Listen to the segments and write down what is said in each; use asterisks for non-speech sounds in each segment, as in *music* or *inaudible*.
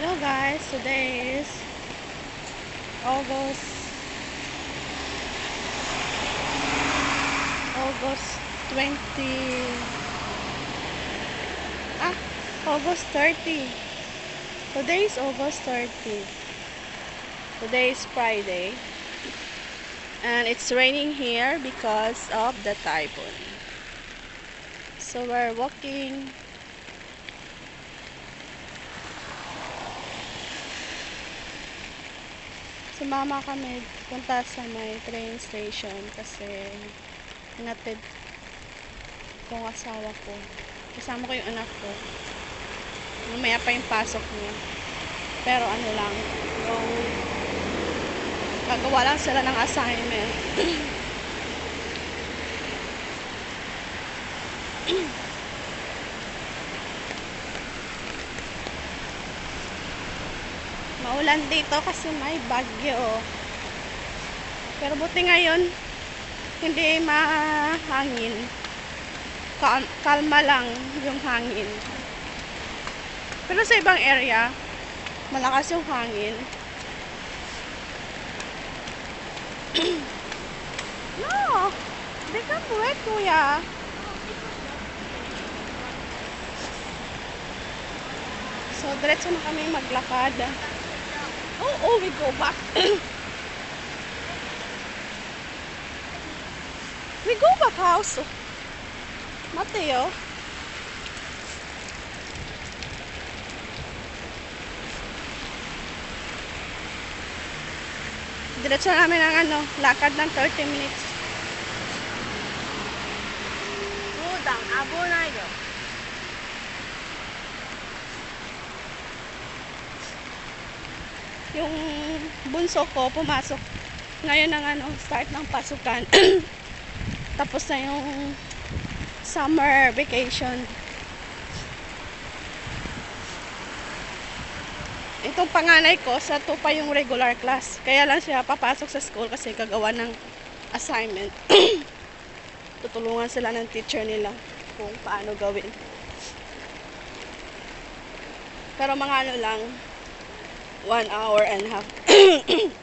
Hello guys, today is August August 20 Ah, August 30 Today is August 30 Today is Friday. And it's raining here because of the typhoon. So we're walking sumama kami punta sa may train station kasi hinatid kong asawa ko. Kasama ko yung anak ko. Mamaya pa yung pasok niya. Pero ano lang yung gagawa lang sila ng assignment *clears throat* Maulan dito kasi may bagyo. Pero buti ngayon, hindi mahangin. Kal kalma lang yung hangin. Pero sa ibang area, malakas yung hangin. *clears throat* no! Di ka buwet, kuya. So, diretso na kami maglakad. Oh, oh, we go back. *coughs* we go back house. Mateo. Diretso namin ang ano, lakad ng 30 minutes. Budang, abo na. Yung bunso ko pumasok ngayon ang ano, start ng pasukan. *clears throat* Tapos na yung summer vacation. Itong panganay ko, sa 2 pa yung regular class. Kaya lang siya papasok sa school kasi gagawa ng assignment. *clears throat* Tutulungan sila ng teacher nila kung paano gawin. Pero mga ano lang, one hour and a half. *coughs*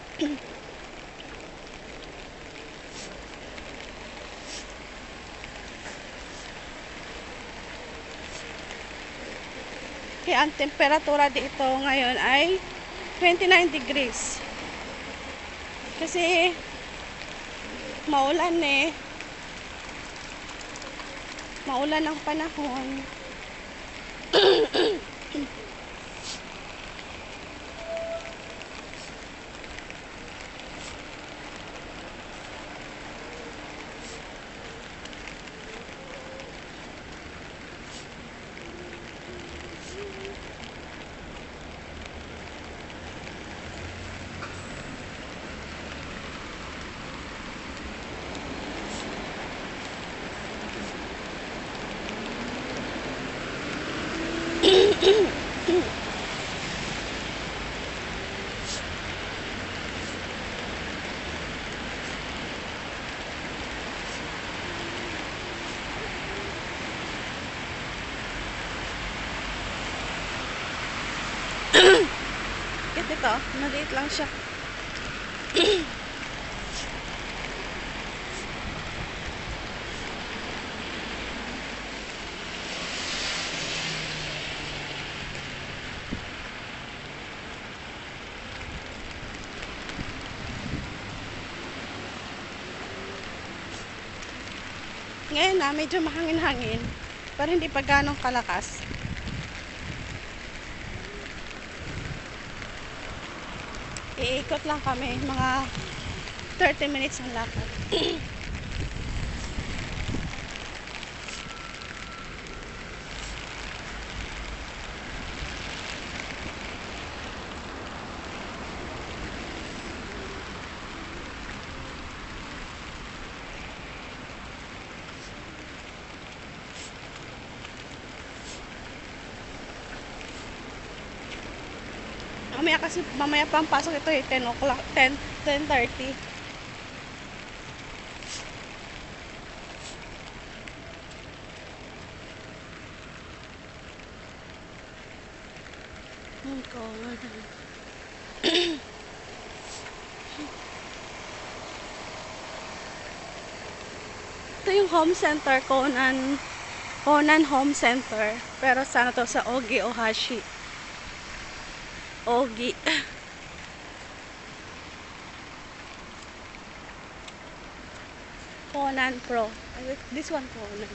Kaya ang temperatura dito ngayon ay 29 degrees. Kasi maulan eh. Maulan ang panahon. Ito? Maliit lang siya. Ngayon na, medyo mahangin-hangin. Pero hindi pa ganong kalakas. Iikot lang kami, mga 30 minutes ang lakad. *clears throat* Mamaya kasi, mamaya pa ang pasok ito eh, 10 o'clock, 10, 10.30. Ang Conan. Ito yung home center, Conan. Conan Home Center. Pero sana to sa Ogi Ohashi. Ogi. Conan Pro. This one Conan.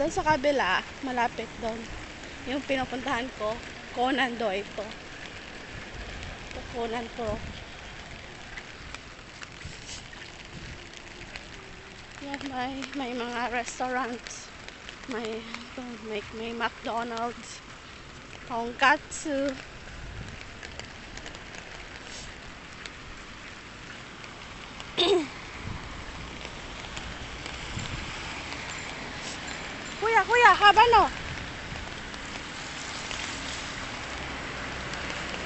Doon sa kabila, malapit doon. Yung pinupuntahan ko, Conan do ito. Ito Conan Pro. Yan, may, may mga restaurants. May, may, may McDonald's. Tonkatsu. *coughs* Kuya, kuya, habano.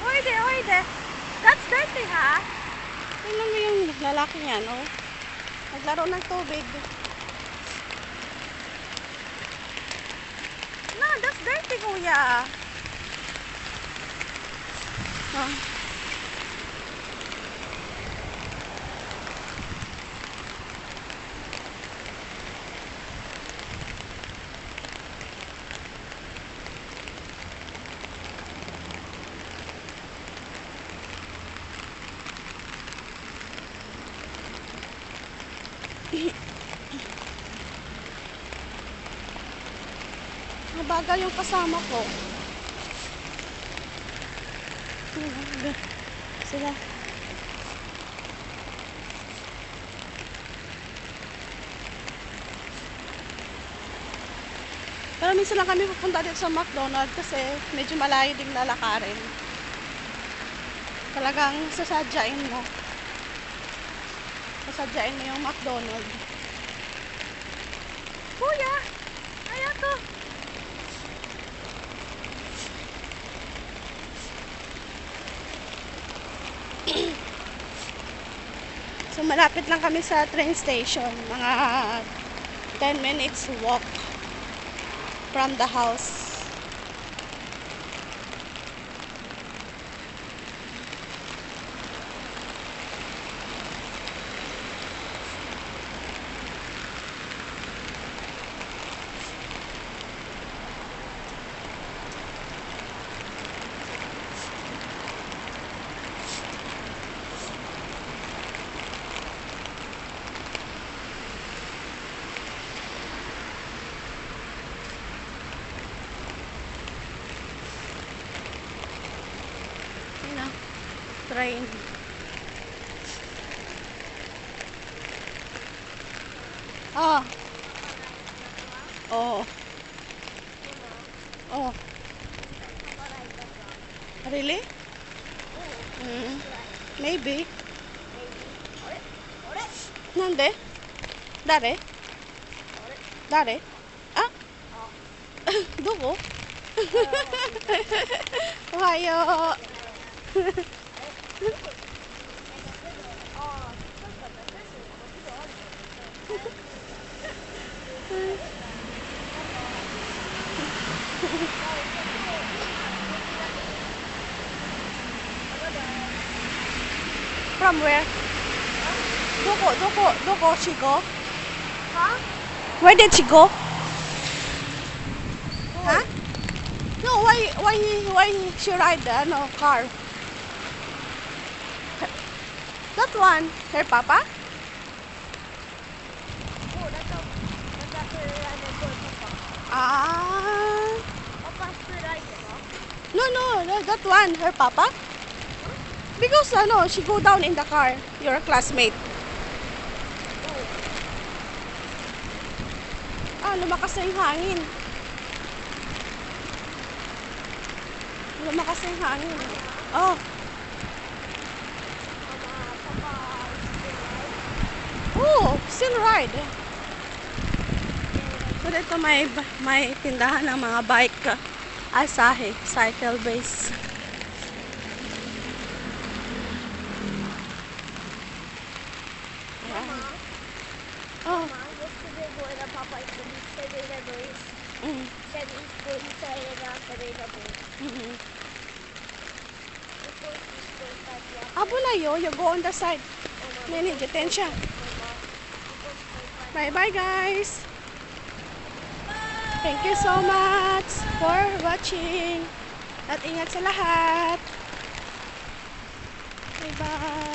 Oide, oide. That's dirty, ha? Tingnan mo yung lalaki niya, no? Naglaro ng tubig. No, that's dirty, kuya. Ah. Mabagal yung kasama ko. Sila. Pero minsan lang kami pupunta dito sa McDonald's kasi medyo malayo ding lalakarin. Talagang sasadyain mo. Sasadyain mo yung McDonald's. Kuya! Ayan to! So malapit lang kami sa train station. Mga 10 minutes walk from the house. train. Ah. Oh. Oh. Really? Mm. Maybe. なんで誰誰あ*laughs* どこおはよう *laughs* *laughs* From where? Huh? Go, go, go, go, go, she go. Huh? Where did she go? Huh? No, why, why, why she ride the no, car? That one, her papa? Oh, that's a, that's a good idea, Papa. Ah, Papa's idea, no? no that one, her papa? Because ano, she go down in the car. You're a classmate. Ah, lumakas na yung hangin. Lumakas na yung hangin. Oh, Papa, Papa is good, right? oh, still ride. So dito may may tindahan ng mga bike Asahi, cycle base. Mama, Oh, Mama, yesterday when the Papa is the beach, is. mm. Said he's going to say it after they never is. Mhm. Ito is going back here. Abo na yo, you go on the side. Nini, detensya. Bye bye guys. Thank you so much for watching. At ingat sa lahat. Bye bye.